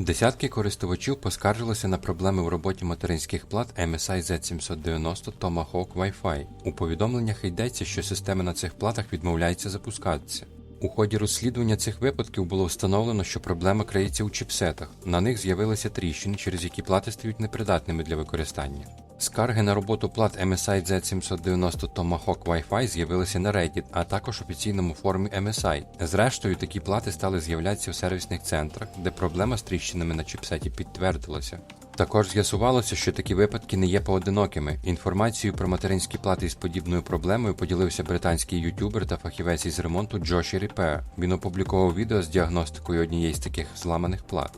Десятки користувачів поскаржилися на проблеми в роботі материнських плат MSI Z790 Tomahawk Wi-Fi. У повідомленнях йдеться, що системи на цих платах відмовляються запускатися. У ході розслідування цих випадків було встановлено, що проблема криється у чіпсетах. На них з'явилися тріщини, через які плати стають непридатними для використання. Скарги на роботу плат MSI Z790 Tomahawk Wi-Fi з'явилися на Reddit, а також офіційному форумі MSI. Зрештою, такі плати стали з'являтися в сервісних центрах, де проблема з тріщинами на чіпсеті підтвердилася. Також з'ясувалося, що такі випадки не є поодинокими. Інформацією про материнські плати із подібною проблемою поділився британський ютубер та фахівець із ремонту Джоші Ріпе. Він опублікував відео з діагностикою однієї з таких зламаних плат.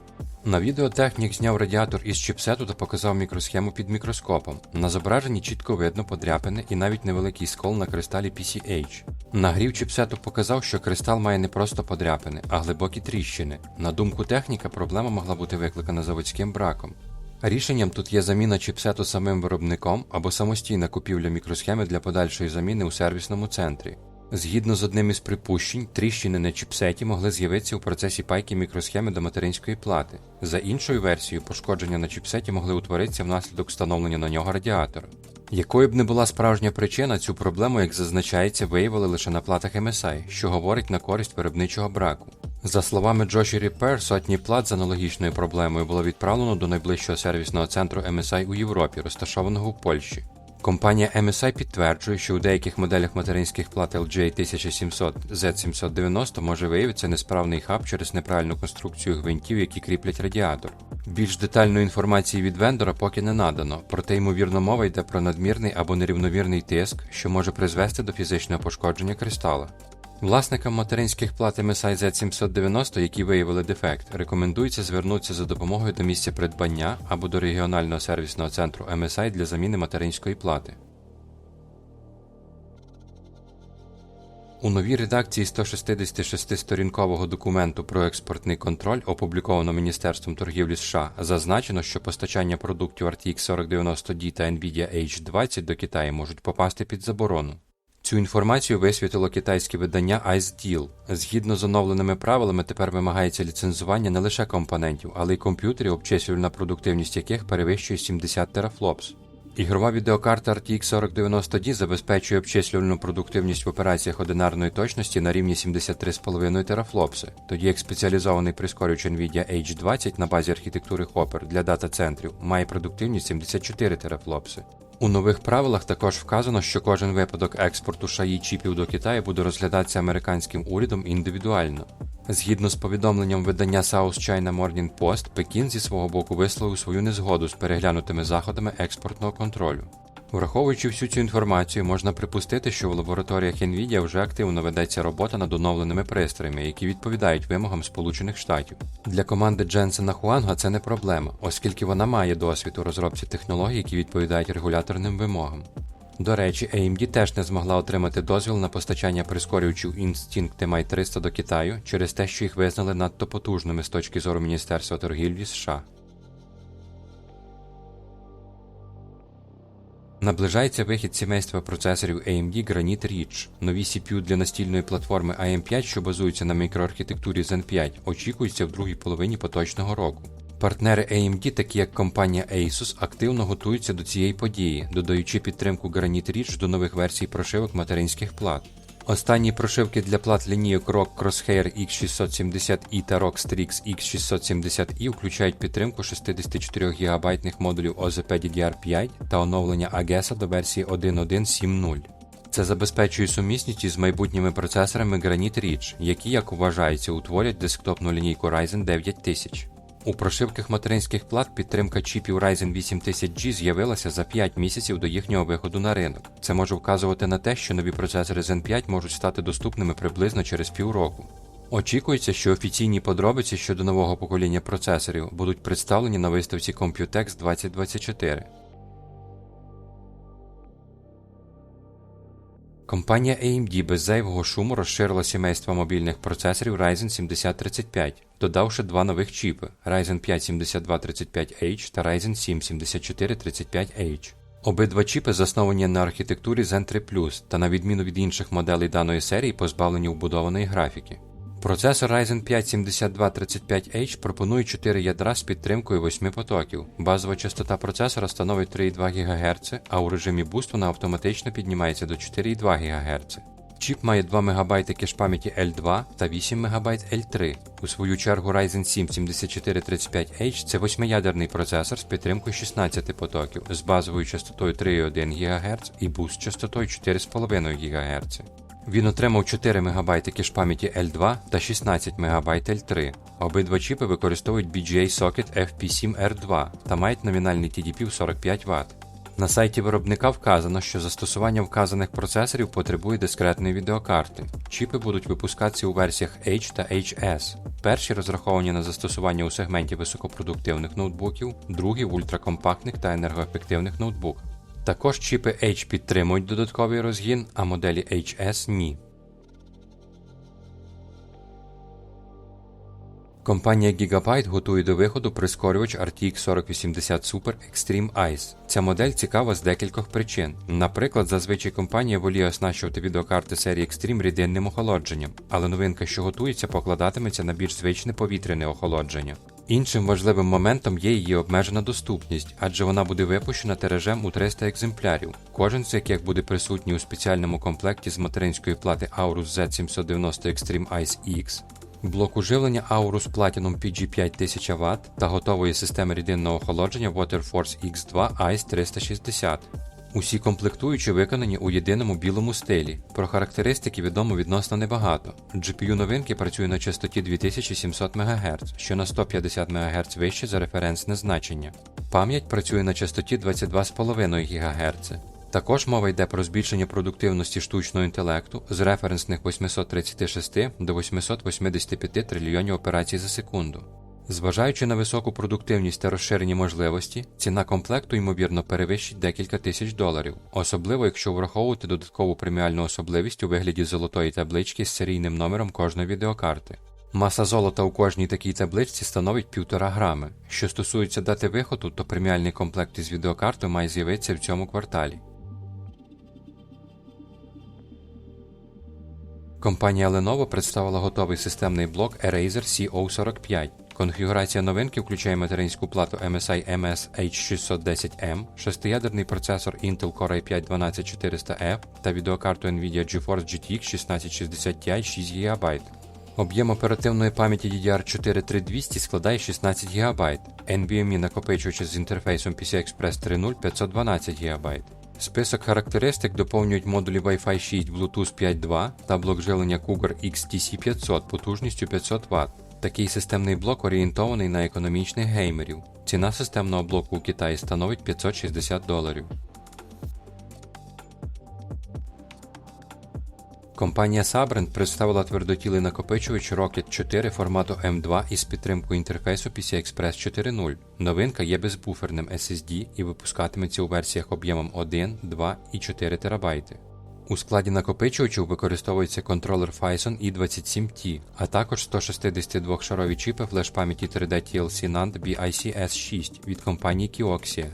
На відео технік зняв радіатор із чіпсету та показав мікросхему під мікроскопом. На зображенні чітко видно подряпини і навіть невеликий скол на кристалі PCH. Нагрів чіпсету показав, що кристал має не просто подряпини, а глибокі тріщини. На думку техніка, проблема могла бути викликана заводським браком. Рішенням тут є заміна чіпсету самим виробником або самостійна купівля мікросхеми для подальшої заміни у сервісному центрі. Згідно з одним із припущень, тріщини на чіпсеті могли з'явитися у процесі пайки мікросхеми до материнської плати. За іншою версією, пошкодження на чіпсеті могли утворитися внаслідок встановлення на нього радіатора. Якою б не була справжня причина, цю проблему, як зазначається, виявили лише на платах MSI, що говорить на користь виробничого браку. За словами Джоші Ріпер, сотні плат з аналогічною проблемою було відправлено до найближчого сервісного центру MSI у Європі, розташованого в Польщі. Компанія MSI підтверджує, що у деяких моделях материнських плат LG 1700 Z790 може виявитися несправний хаб через неправильну конструкцію гвинтів, які кріплять радіатор. Більш детальної інформації від вендора поки не надано, проте ймовірно мова йде про надмірний або нерівновірний тиск, що може призвести до фізичного пошкодження кристала. Власникам материнських плат MSI Z790, які виявили дефект, рекомендується звернутися за допомогою до місця придбання або до регіонального сервісного центру MSI для заміни материнської плати. У новій редакції 166-сторінкового документу про експортний контроль, опубліковано Міністерством торгівлі США, зазначено, що постачання продуктів RTX 4090D та Nvidia H20 до Китаю можуть попасти під заборону. Цю інформацію висвітило китайське видання IceDeal. Згідно з оновленими правилами, тепер вимагається ліцензування не лише компонентів, але й комп'ютерів, обчислювальна продуктивність яких перевищує 70 терафлопс. Ігрова відеокарта RTX 4090D забезпечує обчислювальну продуктивність в операціях одинарної точності на рівні 73,5 терафлопси, тоді як спеціалізований прискорювач NVIDIA H20 на базі архітектури Hopper для дата-центрів має продуктивність 74 терафлопси. У нових правилах також вказано, що кожен випадок експорту шаї чіпів до Китаю буде розглядатися американським урядом індивідуально. Згідно з повідомленням видання South China Morning Post, Пекін зі свого боку висловив свою незгоду з переглянутими заходами експортного контролю. Враховуючи всю цю інформацію, можна припустити, що в лабораторіях NVIDIA вже активно ведеться робота над оновленими пристроями, які відповідають вимогам Сполучених Штатів. Для команди Дженсена Хуанга це не проблема, оскільки вона має досвід у розробці технологій, які відповідають регуляторним вимогам. До речі, AMD теж не змогла отримати дозвіл на постачання прискорювачів Instinct MI 300 до Китаю через те, що їх визнали надто потужними з точки зору Міністерства торгівлі США. Наближається вихід сімейства процесорів AMD Granite Ridge. Нові CPU для настільної платформи AM5, що базуються на мікроархітектурі Zen 5, очікуються в другій половині поточного року. Партнери AMD, такі як компанія Asus, активно готуються до цієї події, додаючи підтримку Granite Ridge до нових версій прошивок материнських плат. Останні прошивки для плат лінійок ROG Crosshair X670i та ROG Strix X670i включають підтримку 64 ГБ модулів OZP DDR5 та оновлення AGESA до версії 1.1.7.0. Це забезпечує сумісність із майбутніми процесорами Granite Ridge, які, як вважається, утворять десктопну лінійку Ryzen 9000. У прошивках материнських плат підтримка чіпів Ryzen 8000G з'явилася за 5 місяців до їхнього виходу на ринок. Це може вказувати на те, що нові процесори Zen 5 можуть стати доступними приблизно через півроку. Очікується, що офіційні подробиці щодо нового покоління процесорів будуть представлені на виставці Computex 2024. Компанія AMD без зайвого шуму розширила сімейство мобільних процесорів Ryzen 7035, додавши два нових чіпи Ryzen 5 7235H та Ryzen 7 7435H. Обидва чіпи засновані на архітектурі Zen 3 та на відміну від інших моделей даної серії позбавлені вбудованої графіки. Процесор Ryzen 5 7235H пропонує 4 ядра з підтримкою 8 потоків. Базова частота процесора становить 3,2 ГГц, а у режимі Boost вона автоматично піднімається до 4,2 ГГц. Чіп має 2 МБ кеш пам'яті L2 та 8 МБ L3. У свою чергу Ryzen 7 7435H це восьмиядерний процесор з підтримкою 16 потоків з базовою частотою 3,1 ГГц і буст частотою 4,5 ГГц. Він отримав 4 МБ кеш пам'яті L2 та 16 МБ L3. Обидва чіпи використовують BGA Socket FP7R2 та мають номінальний TDP в 45 Вт. На сайті виробника вказано, що застосування вказаних процесорів потребує дискретної відеокарти. Чіпи будуть випускатися у версіях H та HS. Перші розраховані на застосування у сегменті високопродуктивних ноутбуків, другі в ультракомпактних та енергоефективних ноутбуках. Також чіпи H підтримують додатковий розгін, а моделі HS ні. Компанія Gigabyte готує до виходу прискорювач RTX 4080 Super Extreme Ice. Ця модель цікава з декількох причин. Наприклад, зазвичай компанія воліє оснащувати відеокарти серії Extreme рідинним охолодженням, але новинка, що готується, покладатиметься на більш звичне повітряне охолодження. Іншим важливим моментом є її обмежена доступність, адже вона буде випущена тиражем у 300 екземплярів, кожен з яких буде присутній у спеціальному комплекті з материнської плати Aorus Z790 Extreme Ice X, блоку живлення Aorus Platinum PG5000 Вт та готової системи рідинного охолодження WaterForce X2 Ice 360. Усі комплектуючі виконані у єдиному білому стилі. Про характеристики відомо відносно небагато. GPU новинки працює на частоті 2700 МГц, що на 150 МГц вище за референсне значення. Пам'ять працює на частоті 22,5 ГГц. Також мова йде про збільшення продуктивності штучного інтелекту з референсних 836 до 885 трильйонів операцій за секунду. Зважаючи на високу продуктивність та розширені можливості, ціна комплекту ймовірно перевищить декілька тисяч доларів, особливо якщо враховувати додаткову преміальну особливість у вигляді золотої таблички з серійним номером кожної відеокарти. Маса золота у кожній такій табличці становить 1,5 грами. Що стосується дати виходу, то преміальний комплект із відеокартою має з'явитися в цьому кварталі. Компанія Lenovo представила готовий системний блок Eraser CO45. Конфігурація новинки включає материнську плату MSI MS H610M, шестиядерний процесор Intel Core i5 12400F та відеокарту Nvidia GeForce GTX 1660 Ti 6 ГБ. Об'єм оперативної пам'яті DDR4 3200 складає 16 ГБ, NVMe накопичувача з інтерфейсом PCI-Express 3.0 512 ГБ. Список характеристик доповнюють модулі Wi-Fi 6 Bluetooth 5.2 та блок живлення Cougar XTC500 потужністю 500 Вт. Такий системний блок орієнтований на економічних геймерів. Ціна системного блоку у Китаї становить 560 доларів. Компанія Sabrent представила твердотілий накопичувач Rocket 4 формату M2 із підтримкою інтерфейсу PCI-Express 4.0. Новинка є безбуферним SSD і випускатиметься у версіях об'ємом 1, 2 і 4 ТБ. У складі накопичувачів використовується контролер Phison i27T, а також 162-шарові чіпи флеш-пам'яті 3D TLC NAND BICS 6 від компанії Kioxia.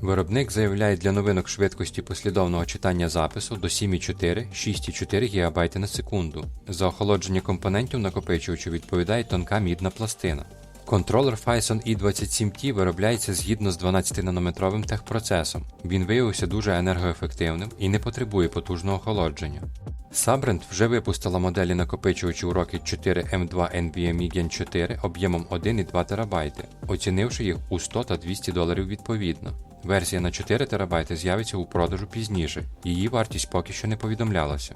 Виробник заявляє для новинок швидкості послідовного читання запису до 7,4 6,4 ГБ на секунду. За охолодження компонентів накопичувачу відповідає тонка мідна пластина. Контролер Phison i27T виробляється згідно з 12-нанометровим техпроцесом. Він виявився дуже енергоефективним і не потребує потужного охолодження. Sabrent вже випустила моделі накопичувачів Rocket 4 M2 NVMe Gen 4 об'ємом 1,2 ТБ, оцінивши їх у 100 та 200 доларів відповідно. Версія на 4 ТБ з'явиться у продажу пізніше, її вартість поки що не повідомлялася.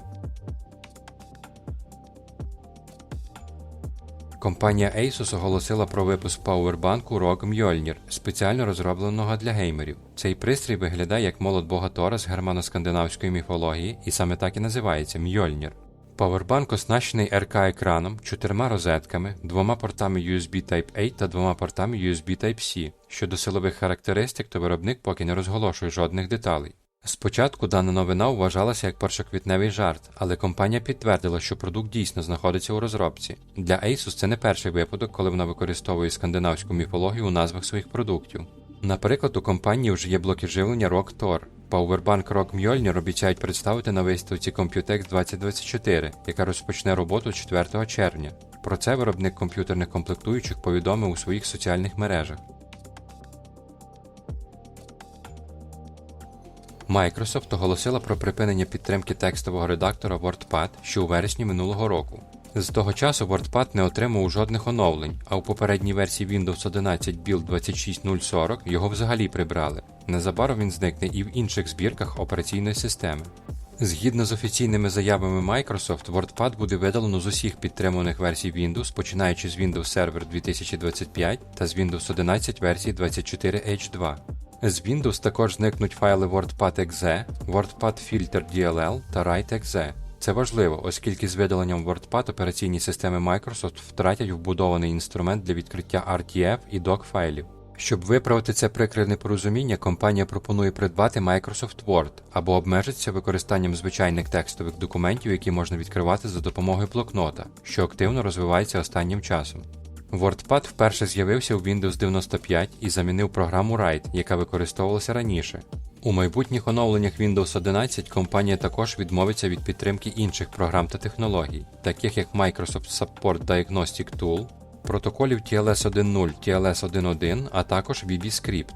Компанія Asus оголосила про випуск пауербанку ROG Mjolnir, спеціально розробленого для геймерів. Цей пристрій виглядає як молот бога Тора з германо-скандинавської міфології і саме так і називається Mjolnir. Павербанк оснащений РК-екраном, чотирма розетками, двома портами USB Type-A та двома портами USB Type-C. Щодо силових характеристик, то виробник поки не розголошує жодних деталей. Спочатку дана новина вважалася як першоквітневий жарт, але компанія підтвердила, що продукт дійсно знаходиться у розробці. Для Asus це не перший випадок, коли вона використовує скандинавську міфологію у назвах своїх продуктів. Наприклад, у компанії вже є блоки живлення ROG Tor. Powerbank ROG Mjolnir обіцяють представити на виставці Computex 2024, яка розпочне роботу 4 червня. Про це виробник комп'ютерних комплектуючих повідомив у своїх соціальних мережах. Microsoft оголосила про припинення підтримки текстового редактора WordPad ще у вересні минулого року. З того часу WordPad не отримав жодних оновлень, а у попередній версії Windows 11 Build 26040 його взагалі прибрали. Незабаром він зникне і в інших збірках операційної системи. Згідно з офіційними заявами Microsoft, WordPad буде видалено з усіх підтримуваних версій Windows, починаючи з Windows Server 2025 та з Windows 11 версії 24H2. З Windows також зникнуть файли WordPad.exe, WordPad Filter DLL та Write.exe. Це важливо, оскільки з видаленням WordPad операційні системи Microsoft втратять вбудований інструмент для відкриття RTF і doc файлів. Щоб виправити це прикре непорозуміння, компанія пропонує придбати Microsoft Word або обмежиться використанням звичайних текстових документів, які можна відкривати за допомогою блокнота, що активно розвивається останнім часом. WordPad вперше з'явився у Windows 95 і замінив програму Write, яка використовувалася раніше. У майбутніх оновленнях Windows 11 компанія також відмовиться від підтримки інших програм та технологій, таких як Microsoft Support Diagnostic Tool, протоколів TLS 1.0, TLS 1.1, а також VB-Script.